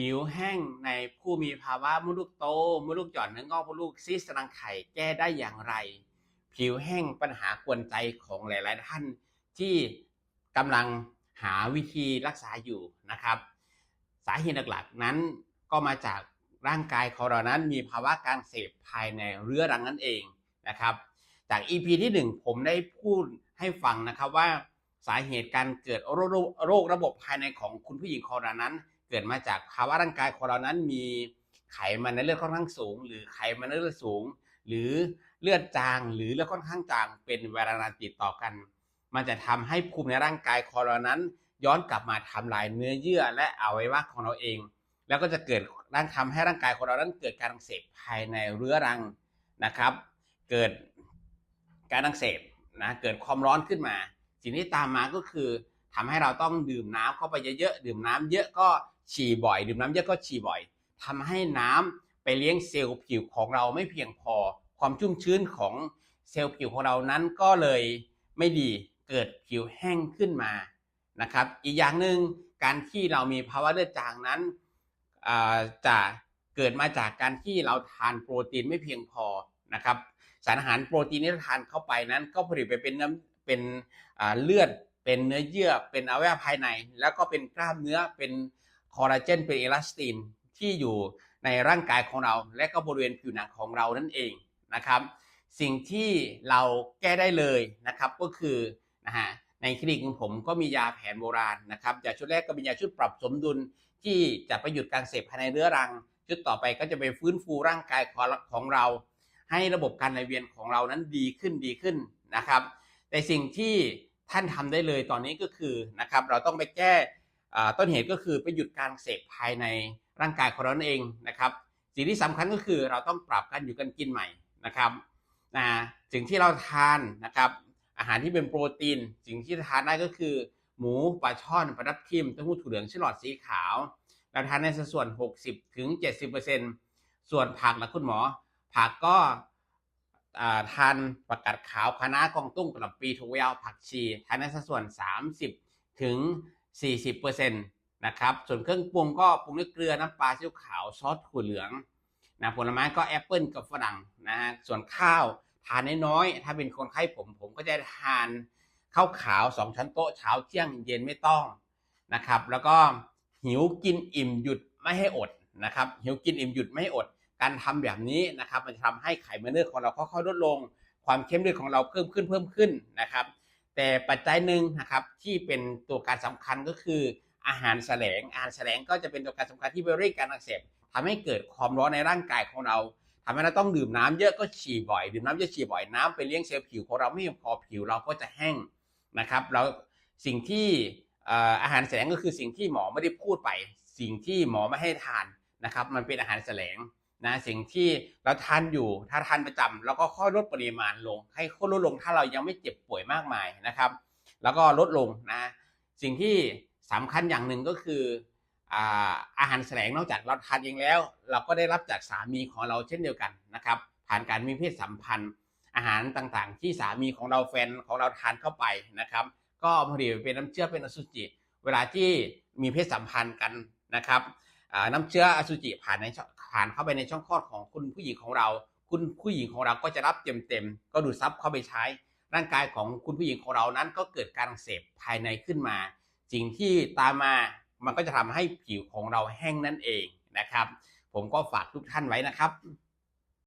ผิวแห้งในผู้มีภาวะมดลูกโตมดลูกหย่อนเนื้องอกมดลูกซีสต์รังไข่แก้ได้อย่างไร ผิวแห้งปัญหากวนใจของหลาย ๆ ท่านที่กำลังหาวิธีรักษาอยู่นะครับ สาเหตุหลัก ๆ นั้นก็มาจากร่างกายของเรานั้นมีภาวะการเสพภายในเรื้อรังนั่นเองนะครับ จาก EP ที่ 1 ผมได้พูดให้ฟังนะครับว่าสาเหตุการเกิดโรคโรคระบบภายในของคุณผู้หญิงของเรานั้น เกิดมาจากภาวะร่างกายของเรานั้นมีไขมันในเลือดค่อนข้างสูง หรือไขมันในเลือดสูง หรือเลือดจางหรือเลือดค่อนข้างจางเป็นเวลานานติดต่อกัน มันจะทำให้ภูมิในร่างกายของเรานั้น ย้อนกลับมาทำลายเนื้อเยื่อและอวัยวะของเราเอง แล้วก็จะเกิดร่างทำให้ร่างกายของเรานั้นเกิดการอักเสบภายในเรื้อรังนะครับ เกิดการอักเสบนะเกิดความร้อนขึ้นมา สิ่งที่ตามมาก็คือทำให้เราต้องดื่มน้ำเข้าไปเยอะๆดื่มน้ำเยอะก็ ฉี่บ่อย ดื่มน้ำเยอะก็ฉี่บ่อยทำให้น้ำไปเลี้ยงเซลล์ผิวของเราไม่เพียงพอ ความชุ่มชื้นของเซลล์ผิวของเรานั้นก็เลยไม่ดีเกิดผิวแห้งขึ้นมานะครับ อีกอย่างหนึ่งการที่เรามีภาวะเลือดจางนั้นจะเกิดมาจากการที่เราทานโปรตีนไม่เพียงพอนะครับ สารอาหารโปรตีนที่เราทานเข้าไปนั้น ก็ผลิตไปเป็นน้ำเป็นเลือด เป็นเนื้อเยื่อ เป็นอวัยวะภายใน แล้วก็เป็นกล้ามเนื้อเป็น คอลลาเจนเป็นเอลาสตินที่อยู่ในร่างกายของเรา และก็บริเวณผิวหนังของเรานั่นเองนะครับ สิ่งที่เราแก้ได้เลยนะครับก็คือนะฮะในคลินิกของผมก็มียาแผนโบราณนะครับยาชุดแรกก็เป็นยาชุดปรับสมดุลที่จะไปหยุดการเสพภายในเรื้อรัง ชุดต่อไปก็จะไปฟื้นฟูร่างกายของเรา ให้ระบบการไหลเวียนของเรานั้นดีขึ้นดีขึ้นนะครับ แต่สิ่งที่ท่านทำได้เลยตอนนี้ก็คือนะครับเราต้องไปแก้ ต้นเหตุก็คือไปหยุดการเสพภายในร่างกายของเราเองนะครับ สิ่งที่สำคัญก็คือเราต้องปรับการอยู่กันกินใหม่นะครับนะสิ่งที่เราทานนะครับ อาหารที่เป็นโปรตีน สิ่งที่ทานได้ก็คือ หมูปลาช่อนปลาดับทิมเต้าหู้ถั่วเหลืองชลอดสีขาวเราทานในสัดส่วน 60ถึง70%ส่วนผักนะคุณหมอ ผักก็ทานประกาศขาวคะน้ากองตุ้งกระหล่ำปีถั่วแววผักชีทานในสัดส่วน 30ถึง 40%นะครับ ส่วนเครื่องปรุงก็ปรุงด้วยเกลือน้ำปลาซีอิ๊วขาวซอสถั่วเหลืองนะผลไม้ก็แอปเปิลกับฝรั่งนะฮะส่วนข้าวทานน้อยๆถ้าเป็นคนไข้ผมผมก็จะทานข้าวขาวสองช้อนโต๊ะเช้าเที่ยงเย็นไม่ต้องนะครับ แล้วก็หิวกินอิ่มหยุดไม่ให้อดนะครับหิวกินอิ่มหยุดไม่ให้อด การทำแบบนี้นะครับ มันจะทำให้ไขมันเลือดของเราค่อยๆลดลง ความเข้มเลือดของเราเพิ่มขึ้นเพิ่มขึ้นนะครับ แต่ปัจจัยหนึ่งนะครับที่เป็นตัวการสำคัญก็คืออาหารแสลงอาหารแสลงก็จะเป็นตัวการสำคัญที่ไปเร่งการอักเสบทำให้เกิดความร้อนในร่างกายของเราทำให้เราต้องดื่มน้ำเยอะก็ฉี่บ่อย ดื่มน้ำเยอะฉี่บ่อยน้ำไปเลี้ยงเซลล์ผิวของเราไม่พอผิวเราก็จะแห้งนะครับเราสิ่งที่อาหารแสลงก็คือสิ่งที่หมอไม่ได้พูดไป สิ่งที่หมอไม่ให้ทานนะครับ มันเป็นอาหารแสลง นะสิ่งที่เราทานอยู่ถ้าทานประจำเราก็ค่อยลดปริมาณลง ให้ค่อยลดลงถ้าเรายังไม่เจ็บป่วยมากมายนะครับ แล้วก็ลดลงนะสิ่งที่สำคัญอย่างหนึ่งก็คืออาหารแสลงนอกจากเราทานเองแล้ว เราก็ได้รับจากสามีของเราเช่นเดียวกันนะครับ ผ่านการมีเพศสัมพันธ์ อาหารต่างๆ ที่สามีของเราแฟนของเราทานเข้าไปนะครับ ก็ผลิตเป็นน้ำเชื้อเป็นอสุจิ เวลาที่มีเพศสัมพันธ์กันนะครับน้ำเชื้ออสุจิผ่านใน ผ่านเข้าไปในช่องคลอดของคุณผู้หญิงของเรา คุณผู้หญิงของเราก็จะรับเต็มๆก็ดูดซับเข้าไปใช้ ร่างกายของคุณผู้หญิงของเรานั้นก็เกิดการเสพภายในขึ้นมาสิ่งที่ตามมามันก็จะทำให้ผิวของเราแห้งนั่นเองนะครับ ผมก็ฝากทุกท่านไว้นะครับ